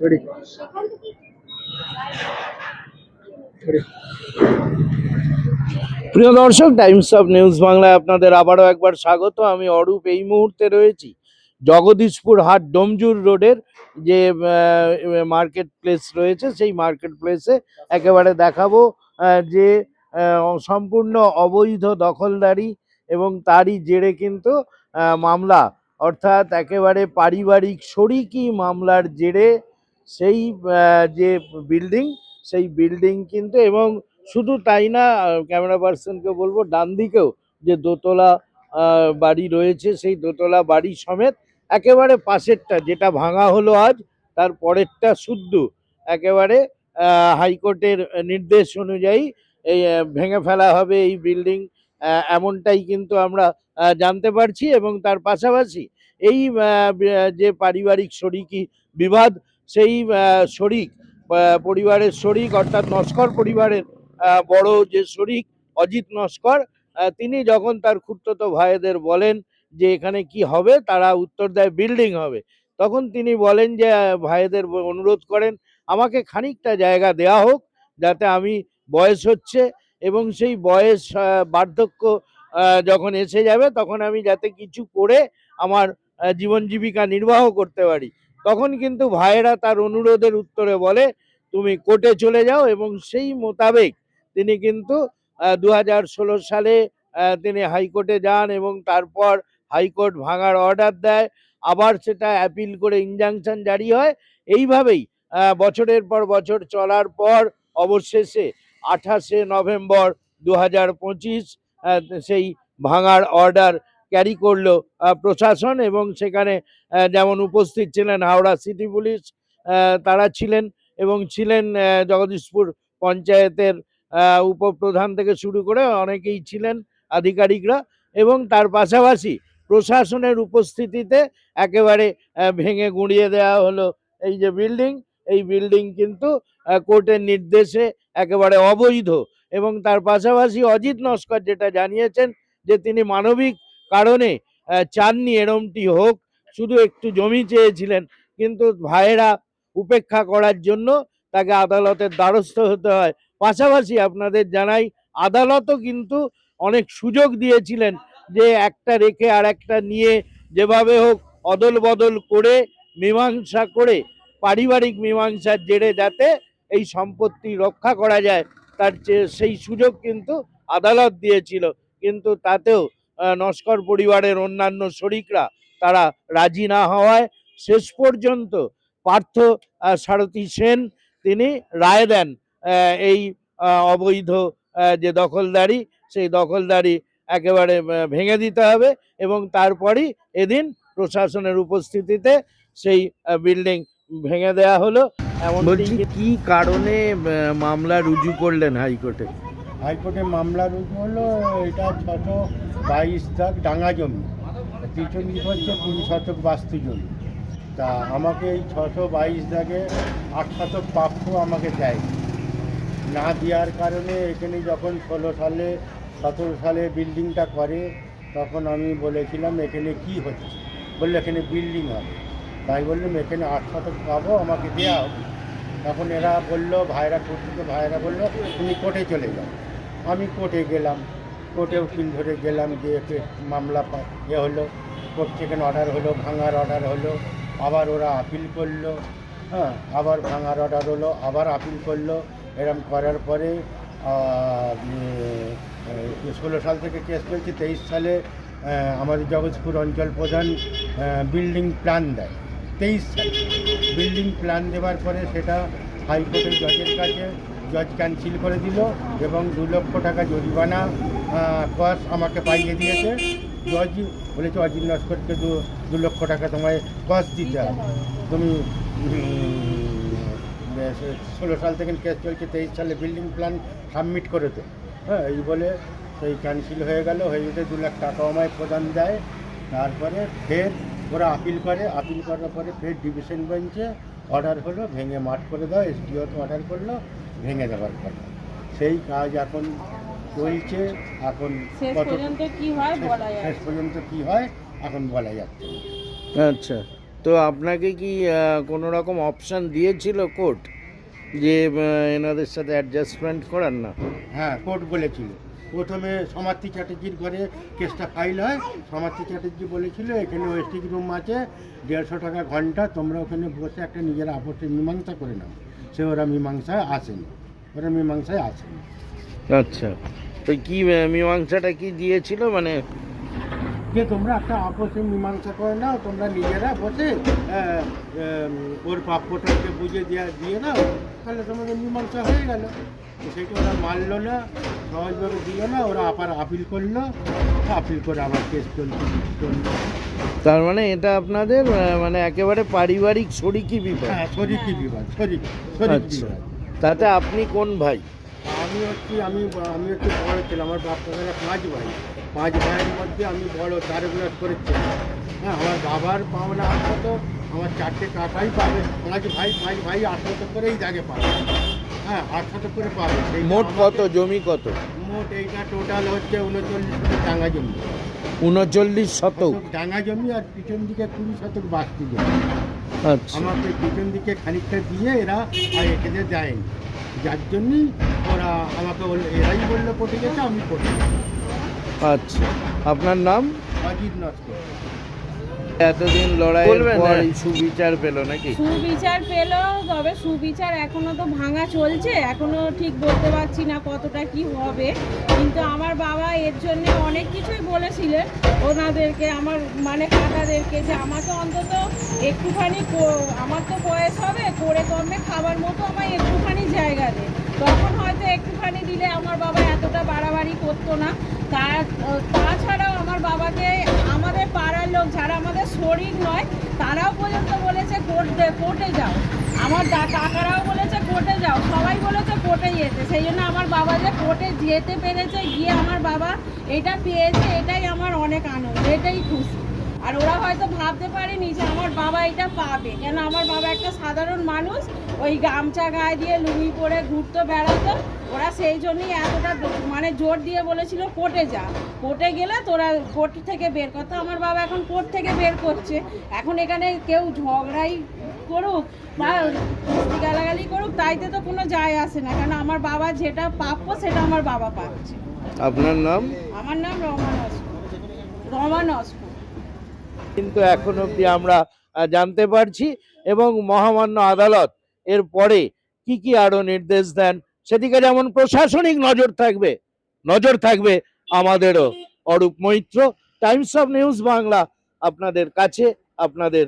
Ready. প্রিয় দর্শক Times of news বাংলায় আপনাদের আবারও একবার স্বাগত। আমি অরূপ, এই মুহূর্তে রয়েছি জগদীশপুর হাট ডোমজুর রোডের যে মার্কেট প্লেস রয়েছে, সেই মার্কেট প্লেসে একেবারে দেখাবো যে সম্পূর্ণ অবৈধ দখলদারি এবং তারই জেরে কিন্তু মামলা। অর্থাৎ একেবারে পারিবারিক শরিকি মামলার জেরে সেই যে বিল্ডিং সেই বিল্ডিং কিন্তু এবং শুধু তাই না ক্যামেরা পার্সনকে বলব, ডান দিকেও যে দোতলা বাড়ি রয়েছে, সেই দোতলা বাড়ি সমেত একেবারে পাশেরটা, যেটা ভাঙা হলো আজ, তার পরেরটা শুদ্ধ। একেবারে হাইকোর্টের নির্দেশ অনুযায়ী এই ভেঙে ফেলা হবে এই বিল্ডিং এমনটাই কিন্তু আমরা জানতে পারছি এবং তার পাশাপাশি এই যে পারিবারিক শরিকি বিবাদ সেই শরিক পরিবারের শরিক, অর্থাৎ নস্কর পরিবারের বড় যে শরিক, অজিত নস্কর তিনি যখন তার খুড়তো ভাইদের বলেন যে এখানে কি হবে, তারা উত্তর দেয় বিল্ডিং হবে। তখন তিনি বলেন যে ভাইদের অনুরোধ করেন, আমাকে খানিকটা জায়গা দেয়া হোক, যাতে আমি বয়স হচ্ছে এবং সেই বয়স বার্ধক্য যখন এসে যাবে, তখন আমি যাতে কিছু করে আমার জীবন জীবিকা নির্বাহ করতে পারি। তখন কিন্তু ভাইয়েরা তার অনুরোধের উত্তরে বলে, তুমি কোর্টে চলে যাও। এবং সেই মোতাবেক তিনি কিন্তু দু হাজার ষোলো সালে তিনি হাইকোর্টে যান এবং তারপর হাইকোর্ট ভাঙার অর্ডার দেয়। আবার সেটা অ্যাপিল করে ইনজাংশন জারি হয়। এইভাবেই বছরের পর বছর চলার পর অবশেষে আঠাশে নভেম্বর দু হাজার পঁচিশ সেই ভাঙার অর্ডার ক্যারি করল প্রশাসন এবং সেখানে যেমন উপস্থিত ছিলেন হাওড়া সিটি পুলিশ তারা ছিলেন এবং ছিলেন জগদীশপুর পঞ্চায়েতের উপপ্রধান থেকে শুরু করে অনেকেই ছিলেন আধিকারিকরা এবং তার পাশাপাশি প্রশাসনের উপস্থিতিতে একেবারে ভেঙে গুঁড়িয়ে দেওয়া হলো এই যে বিল্ডিং। এই বিল্ডিং কিন্তু কোর্টের নির্দেশে একেবারে অবৈধ এবং তার পাশাপাশি অজিত নস্কর যেটা জানিয়েছেন যে তিনি মানবিক কারণে চাননি এরমটি হোক, শুধু একটু জমি চেয়েছিলেন, কিন্তু ভাইয়েরা উপেক্ষা করার জন্য তাকে আদালতের দ্বারস্থ হতে হয়। পাশাপাশি আপনাদের জানাই, আদালতও কিন্তু অনেক সুযোগ দিয়েছিলেন যে একটা রেখে আর একটা নিয়ে যেভাবে হোক অদল বদল করে, মীমাংসা করে, পারিবারিক মীমাংসার জেরে যাতে এই সম্পত্তি রক্ষা করা যায়, তার সেই সুযোগ কিন্তু আদালত দিয়েছিল। কিন্তু তাতেও নস্কর পরিবারের অন্যান্য শরিকরা তারা রাজি না হওয়ায় শেষ পর্যন্ত পার্থ সারথী সেন তিনি রায় দেন এই অবৈধ যে দখলদারি, সেই দখলদারি একেবারে ভেঙে দিতে হবে এবং তারপরই এদিন প্রশাসনের উপস্থিতিতে সেই বিল্ডিং ভেঙে দেয়া হলো। এমন কি কারণে মামলা রুজু করলেন হাইকোর্টে? হাইকোর্টে মামলা রুজু হলো, এটা ছশো বাইশ দাগ ডাঙা জমি। পিছন দিকে হচ্ছে কুড়ি শতক বাস্তু জমি। তা আমাকে এই ছশো বাইশ দাগে আট শতক প্রাপ্য আমাকে দেয়। না দেওয়ার কারণে এখানে যখন ষোলো সালে, সতেরো সালে বিল্ডিংটা করে, তখন আমি বলেছিলাম, এখানে কি হচ্ছে? বলল, এখানে বিল্ডিং হবে। তাই বললাম, এখানে আট শতক পাবো, আমাকে দেওয়া তখন এরা বলল, ভাইরা কর্তৃক ভাইরা বলল, তুমি কোর্টে চলে যাও। আমি কোর্টে গেলাম। কোর্টে উকিল ধরে গেলাম যে একে মামলা এ হলো, কোর্ট থেকে অর্ডার হলো, ভাঙার অর্ডার হলো, আবার ওরা আপিল করল হ্যাঁ আবার ভাঙার অর্ডার হলো, আবার আপিল করল। এরম করার পরে ষোলো সাল থেকে কেস চলছে, তেইশ সালে আমাদের জগৎপুর অঞ্চল প্রধান বিল্ডিং প্ল্যান দেয়। তেইশ সালে। বিল্ডিং প্ল্যান দেওয়ার পরে সেটা হাইকোর্টের জজের কাছে জজ ক্যান্সেল করে দিল এবং দু লক্ষ টাকা জরিমানা কস আমাকে পাইয়ে দিয়েছে। জজ বলেছে, অজিত নস্করকে দু দু লক্ষ টাকা তোমায় কস দিতে তুমি ষোলো সাল থেকে কেস চলছে, তেইশ সালে বিল্ডিং প্ল্যান সাবমিট করে তো হ্যাঁ এই বলে সেই ক্যান্সেল হয়ে গেল, হয়ে যেতে দু লাখ টাকা আমায় প্রদান দেয়। তারপরে ফের ওরা আপিল করে আপিল করার পরে ফের ডিভিশন বেঞ্চে অর্ডার হলো ভেঙে মাঠ করে দাও এসডিওতে অর্ডার করল ভেঙে দেওয়ার কথা। সেই কাজ এখন চলছে এখন শেষ কত পর্যন্ত কি হয় শেষ- বলা শেষ পর্যন্ত কি হয় এখন বলা যাচ্ছে আচ্ছা তো আপনাকে কি কোনো রকম অপশান দিয়েছিল কোর্ট যে এনাদের সাথে অ্যাডজাস্টমেন্ট করার না? হ্যাঁ কোর্ট বলেছিল। প্রথমে সমাপ্তি চ্যাটার্জির ঘরে কেসটা ফাইল হয়। সমাপ্তি চ্যাটার্জি বলেছিল, এখানে ওয়েস্টিং রুম আছে, দেড়শো টাকা ঘণ্টা, তোমরা ওখানে বসে একটা নিজের আপত্তি মীমাংসা করে নাও। সে ওরা মীমাংসায় আসেনি। ওরা মীমাংসায় আসেনি। আচ্ছা। তো কি মীমাংসাটা কি দিয়েছিল? মানে যে তোমরা একটা আপসে মীমাংসা করে নাও তোমরা নিজেরা বসে ওর প্রাপ্যটাকে বুঝে দিয়ে দিয়ে দাও তাহলে তোমাদের মীমাংসা হয়ে গেল। তো সেটা ওরা মানলো না সহজভাবে দিল না ওরা আবার আপিল করল আপিল করে আবার কেস চলছে চলল। তার মানে এটা আপনাদের মানে একেবারে পারিবারিক শরিকি বিবাদ? হ্যাঁ শরিকি বিবাদ শরিক শরিক আচ্ছা। তাতে আপনি কোন ভাই? আমি হচ্ছি আমি আমি হচ্ছে বড় ছিলাম আমার বাপ দাদারা পাঁচ ভাই। পাঁচ ভাইয়ের মধ্যে আমি বড় চার গ্লাস করেছি। হ্যাঁ আমার বাবার পাওনা আটশত আমার চারটে কাকাই পাবে। পাঁচ ভাই পাঁচ ভাই আটশত করেই জাগে পাবে। হ্যাঁ আটশত করে পাবে। মোট কত জমি কত? মোট এইটা টোটাল হচ্ছে উনচল্লিশ ডাঙ্গা জমি। উনচল্লিশ শতক? ডাঙ্গা জমি আর পিছন দিকে কুড়ি শতক বাস্তি জমি। আচ্ছা। আমাকে পিছন দিকে খানিকটা দিয়ে এরা আর এখানে দেয়নি। যার জন্যই ওরা আমাকে বলল এরাই বলল পটে গেছে আমি পটে আচ্ছা। আপনার নাম? অজিত এতদিন লড়াই পর হ্যাঁ। সুবিচার পেল নাকি? সুবিচার পেল তবে সুবিচার এখনও তো ভাঙা চলছে। এখনও ঠিক বলতে পারছি না কতটা কি হবে। কিন্তু আমার বাবা এর জন্য অনেক কিছুই বলেছিলেন ওনাদেরকে আমার মানে কাকাদেরকে যে আমাকে অন্তত একটুখানি আমার তো বয়স হবে করে কমে খাবার মতো আমার একটুখানি জায়গা দে। তখন হয়তো একটুখানি দিলে আমার বাবা এতটা বাড়াবাড়ি করতো না। তাছাড়াও আমার বাবাকে, আমাদের পাড়ার লোক যারা আমাদের শরীর নয়, তারাও পর্যন্ত বলেছে কোর্টে কোর্টে যাও। আমার কাকারাও বলেছে কোর্টে যাও। সবাই বলেছে কোর্টে যেতে। সেই জন্য আমার বাবা যে কোর্টে যেতে পেরেছে, গিয়ে আমার বাবা এটা পেয়েছে, এটাই আমার অনেক আনন্দ, এটাই খুশি। আর ওরা হয়তো ভাবতে পারেনি যে আমার বাবা এটা পাবে। কেন? আমার বাবা একটা সাধারণ মানুষ, ওই গামছা গায়ে দিয়ে লুঙ্গি পরে ঘুরতো, বেড়াতো ওরা সেই জন্যই এতটা মানে জোর দিয়ে বলেছিল কোর্টে যা। কোর্টে গেলে তোরা কোর্ট থেকে বের করতো আমার বাবা এখন কোর্ট থেকে বের করছে। এখন এখানে কেউ ঝগড়াই করুক বা গালাগালি করুক তাইতে তো কোনো যায় আসে না। কেন আমার বাবা যেটা প্রাপ্য সেটা আমার বাবা পাচ্ছে। আপনার নাম? আমার নাম রমান নস্কর রমান নস্কর কিন্তু এখন অবধি আমরা জানতে পারছি এবং মহামান্য আদালত এর পরে কি কি আরও নির্দেশ দেন? সেদিকে যেমন প্রশাসনিক নজর থাকবে নজর থাকবে আমাদেরও। Arup Maitra Times of News Bangla, আপনাদের কাছে, আপনাদের